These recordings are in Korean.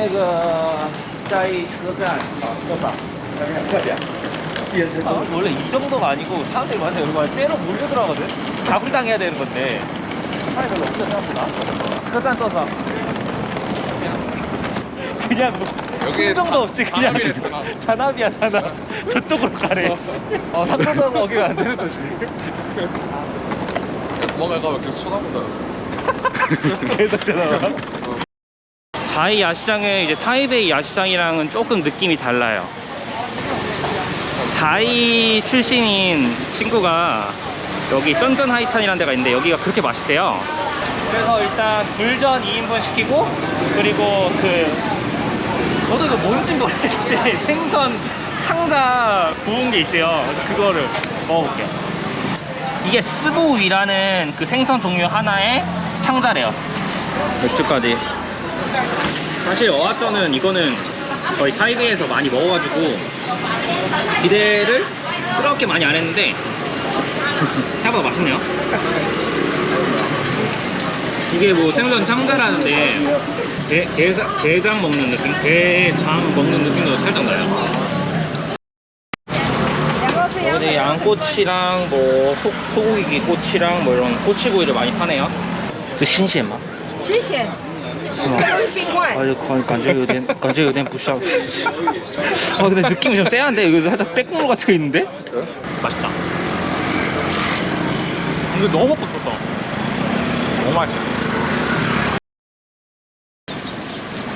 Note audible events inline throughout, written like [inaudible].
那个在车站啊多少？快点，计程车 아, 원래 이 정도가 아니고 사람들이 완전 여기 막 때로 몰려 들어가거든? 가불당해야 되는 건데 사람이 별로 없다 생각보다车站 떠서 그냥 뭐 여기 흥정도 없지 그냥 단합이래, 단합. 단합이야 단합 저쪽으로 가래 어 상도동 거기가 안 되는 거지 도망갈까 봐 계속 쳐다본다. [laughs] 그렇잖아 자이 야시장은 이제 타이베이 야시장이랑은 조금 느낌이 달라요. 자이 출신인 친구가 여기 쩐전 하이찬이라는 데가 있는데 여기가 그렇게 맛있대요. 그래서 일단 굴전 2인분 시키고 그리고 그 저도 이거 뭔지 모르겠는데 생선 창자 구운 게 있대요. 그거를 먹어볼게요. 이게 스보위라는 그 생선 종류 하나에 창자래요. 맥주까지 사실 어학전은 이거는 저희 타이베이에서 많이 먹어가지고 기대를 그렇게 많이 안 했는데 생각보다 맛있네요. 이게 뭐 생선 참가라는데 게장 먹는 느낌? 게장 먹는 느낌도 살짝 나요. 어디 양꼬치랑 뭐 소, 소고기 꼬치랑 뭐 이런 꼬치구이를 많이 파네요. 그 신시한 맛? 신시한 是冰块。 아, 감, 감觉有点, 감觉有点不像. 아, 근데 느낌이 좀 쎄한데? 여기 살짝 빽국물 같은 게 있는데? 맛있다. 이거 너무 먹고 싶었다. 너무 맛있어.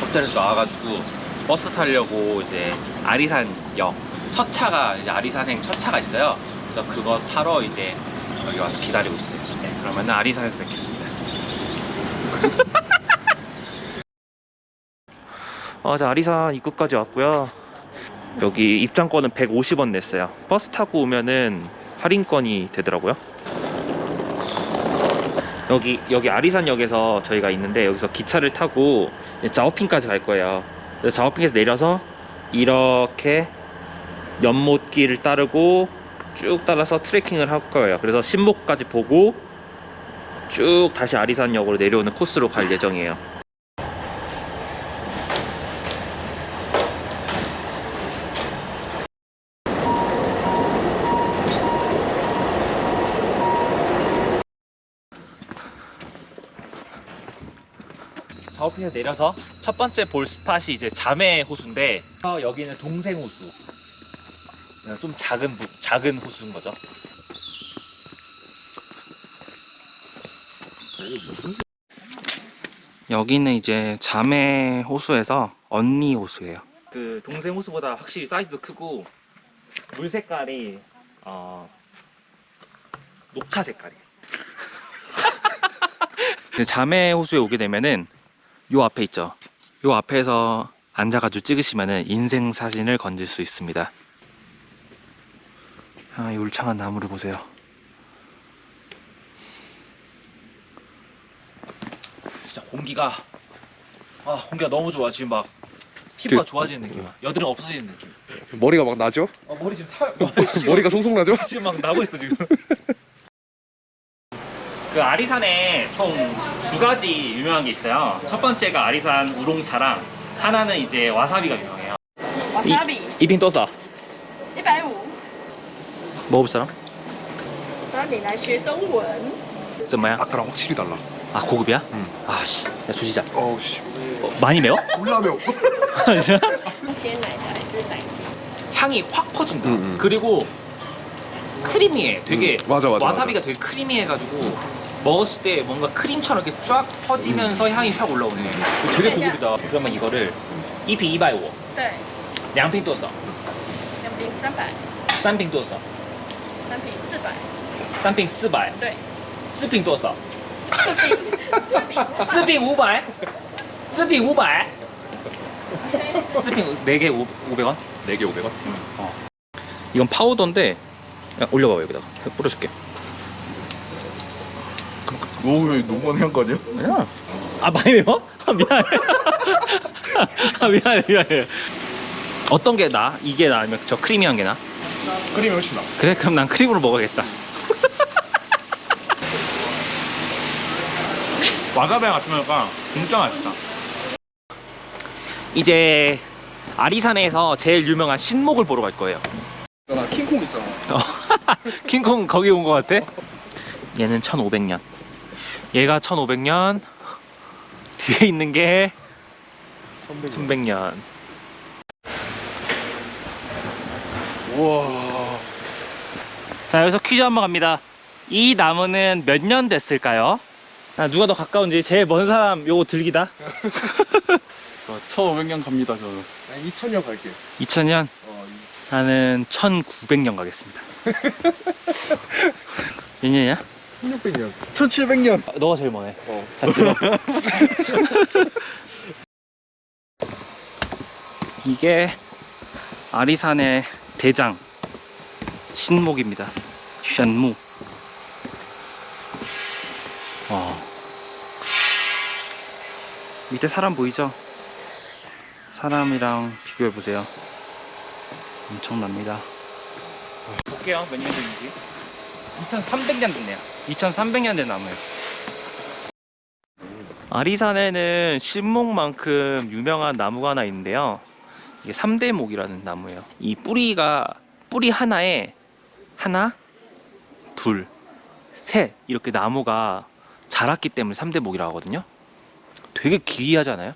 호텔에서 나와가지고 버스 타려고 이제 아리산역 첫 차가 이제 아리산행 첫 차가 있어요. 그래서 그거 타러 이제 여기 와서 기다리고 있어요. 네, 그러면 아리산에서 뵙겠습니다. [laughs] 아, 자, 아리산 입구까지 왔고요. 여기 입장권은 150원 냈어요. 버스 타고 오면은 할인권이 되더라고요. 여기 여기 아리산역에서 저희가 있는데 여기서 기차를 타고 자오핑까지 갈 거예요. 자오핑에서 내려서 이렇게 연못길을 따르고 쭉 따라서 트레킹을 할 거예요. 그래서 신목까지 보고 쭉 다시 아리산역으로 내려오는 코스로 갈 예정이에요. 자오핑에서 내려서 첫 번째 볼 스팟이 이제 자매 호수인데 어, 여기는 동생 호수. 좀 작은 부- 작은 호수인 거죠. 여기는 이제 자매 호수에서 언니 호수예요. 그 동생 호수보다 확실히 사이즈도 크고 물 색깔이 어 녹차 색깔이에요. 자매 호수에 오게 되면은 요 앞에 있죠. 요 앞에서 앉아가지고 찍으시면은 인생 사진을 건질 수 있습니다. 아, 이 울창한 나무를 보세요. 진짜 공기가 아 공기가 너무 좋아 지금 막 피부가 그- 좋아지는 느낌이야. 여드름 없어지는 느낌. 머리가 막 나죠? 어, 머리 지금 타 머리가 송송 나죠? 지금 막 나고 있어 지금. [laughs] 그 아리산에 총 두 가지 유명한 게 있어요. 첫 번째가 아리산 우롱차랑 하나는 이제 와사비가 유명해요. 와사비 이핑 또서 150， 먹어볼 사람? 让你来学中文。 怎么样? 아까랑 확실히 달라. 아 고급이야? 응. 아씨, 야 조시자. 어우 씨. 어, 많이 매워? 올라며. [laughs] 鲜奶茶还是奶精？ 향이 확 퍼진다. 응, 응. 그리고 크리미해. 되게 응, 맞아, 맞아, 와사비가 되게 크리미해가지고 먹었을 때 뭔가 크림처럼 이렇게 쫙 퍼지면서 향이 확 올라오네. 이거 되게 고급이다. 그러면 이거를 一瓶 250, 对， 2瓶 多少?两瓶三百， 3瓶多少?三瓶四百， 3瓶400, 对， 4瓶多少?四瓶，四瓶 4瓶 500? 4瓶 500? [laughs] 4瓶 4개 500원? 4개 500원? 이건 파우더인데 야, 올려봐 여기다가 뿌려줄게 너왜 너무 많이 한거 아니야? 아니야 아 많이 매워? 아, 미안해 [laughs] 아 미안해 미안해 어떤 게 나? 이게 나 아니면 저 크리미한 게 나? 끓이면 훨씬 나. 그래 그럼 난 크림으로 먹어야겠다 [laughs] 와가베 같으니까 진짜 맛있다 이제 아리산에서 제일 유명한 신목을 보러 갈 거예요. 있잖아 킹콩 있잖아 어, [laughs] 킹콩 거기 온 것 같아? 얘는 1500년. 얘가 1500년. 뒤에 있는 게 1100년. 우와 자, 여기서 퀴즈 한번 갑니다. 이 나무는 몇 년 됐을까요? 아, 누가 더 가까운지 제일 먼 사람 요거 들기다. 1500년 갑니다 저는 2000년 갈게 2000년. 어, 나는 1900년 가겠습니다. 몇 년이야? 1600년 1700년 아, 너가 제일 먼해. 어. 자, 들어. [laughs] 이게 아리산의 대장 신목입니다. 션무. 와. 밑에 사람 보이죠? 사람이랑 비교해 보세요. 엄청납니다. 볼게요. 몇년 됐는지. 2300년 됐네요. 2300년 된 나무예요. 아리산에는 신목만큼 유명한 나무가 하나 있는데요. 이게 삼대목이라는 나무예요. 이 뿌리가 뿌리 하나에 하나, 둘, 셋 이렇게 나무가 자랐기 때문에 삼대목이라고 하거든요. 되게 기이하잖아요.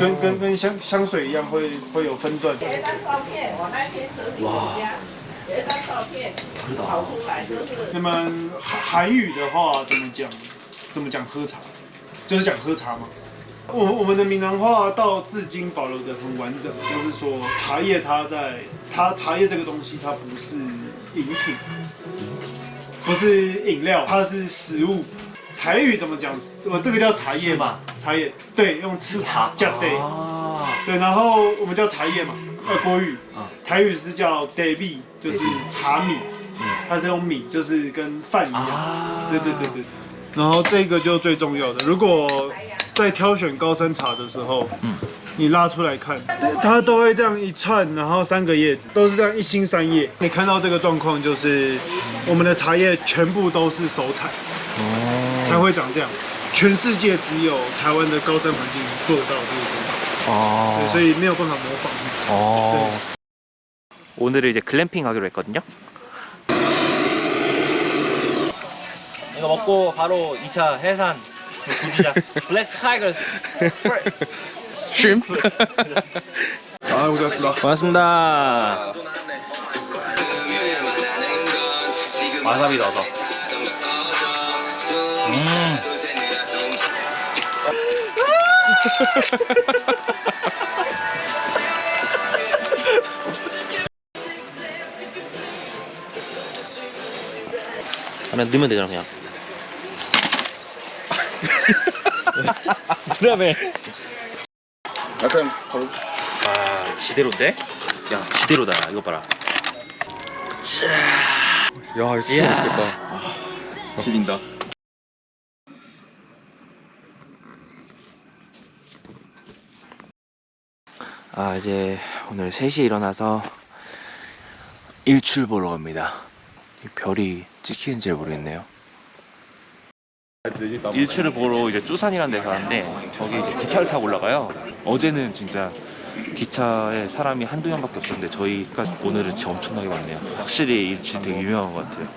跟跟跟香香水一样会会有分段。有一张照片，我那天整理一下，有一张照片跑出来就是。那么韩韩语的话怎么讲？怎么讲喝茶？就是讲喝茶嘛。我我们的闽南话到至今保留的很完整，就是说茶叶它在它茶叶这个东西它不是饮品，不是饮料，它是食物。台语怎么讲？我这个叫茶叶嘛，茶叶。对，用吃茶加对。 아. 对，然后我们叫茶叶嘛，呃，国语，台语是叫 d a b 就是茶米，它是用米，就是跟饭一样。啊。对对对对。然后这个就最重要的，如果在挑选高山茶的时候，嗯。你拉出来看，它都会这样一串，然后三个叶子都是这样一心三叶。你看到这个状况，就是我们的茶叶全部都是手采，才会长这样。全世界只有台湾的高山环境做得到这个工法。 어. 对，所以没有办法模仿。 어. 오늘은 이제 글램핑 가기로 했거든요. 이거 먹고 바로 2차 해산 조지자. 블랙 타이거. 쉼? 아 고생하셨습니다 고맙습니다. 와사비 넣어서. 음. 그냥 넣으면 되잖아 그냥. 그러면 약간 바로 아 지대로인데? 야 지대로다 이거 봐라. 야 진짜 이야. 맛있겠다 아, 지린다 아 이제 오늘 3시에 일어나서 일출 보러 갑니다. 이 별이 찍히는지 모르겠네요. 일출을 보러 이제 쭈산이라는 데 가는데 거기 이제 기차를 타고 올라가요. 어제는 진짜 기차에 사람이 한두 명밖에 없었는데 저희가 오늘은 진짜 엄청나게 많네요. 확실히 일출 되게 유명한 것 같아요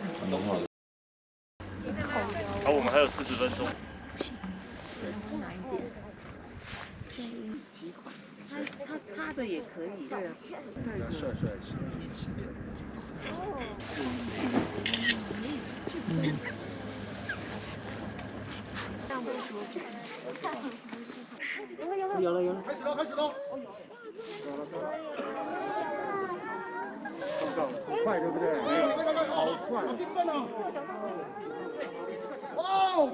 这也可以，对啊，帅帅是一起的。哦。嗯。不说。有了有了有了有了，开始了开有了。好快，对不对？好快！好快！哇哦！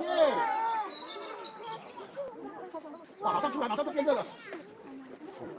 马上出来，马上就变热了。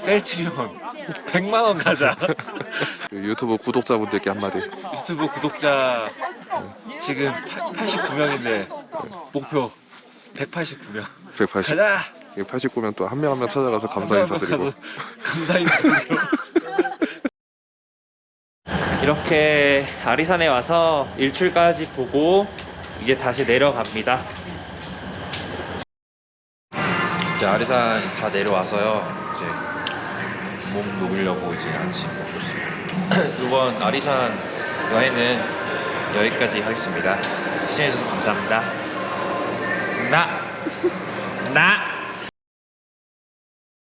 셀치면 100만 원 가자. 그 유튜브 구독자분들께 한마디. 유튜브 구독자 지금 89명인데 목표 189명. 180. 가자. 89면 또 한 명 한 명 찾아가서 감사 인사드리고. 감사 인사드리고. 이렇게 아리산에 와서 일출까지 보고 이제 다시 내려갑니다. 이제 아리산 다 내려와서요. 이제 몸 녹이려고 이제 아침 먹고 있습니다. 이번 아리산 여행은 여기까지 하겠습니다. 시청해주셔서 감사합니다. 나! 나!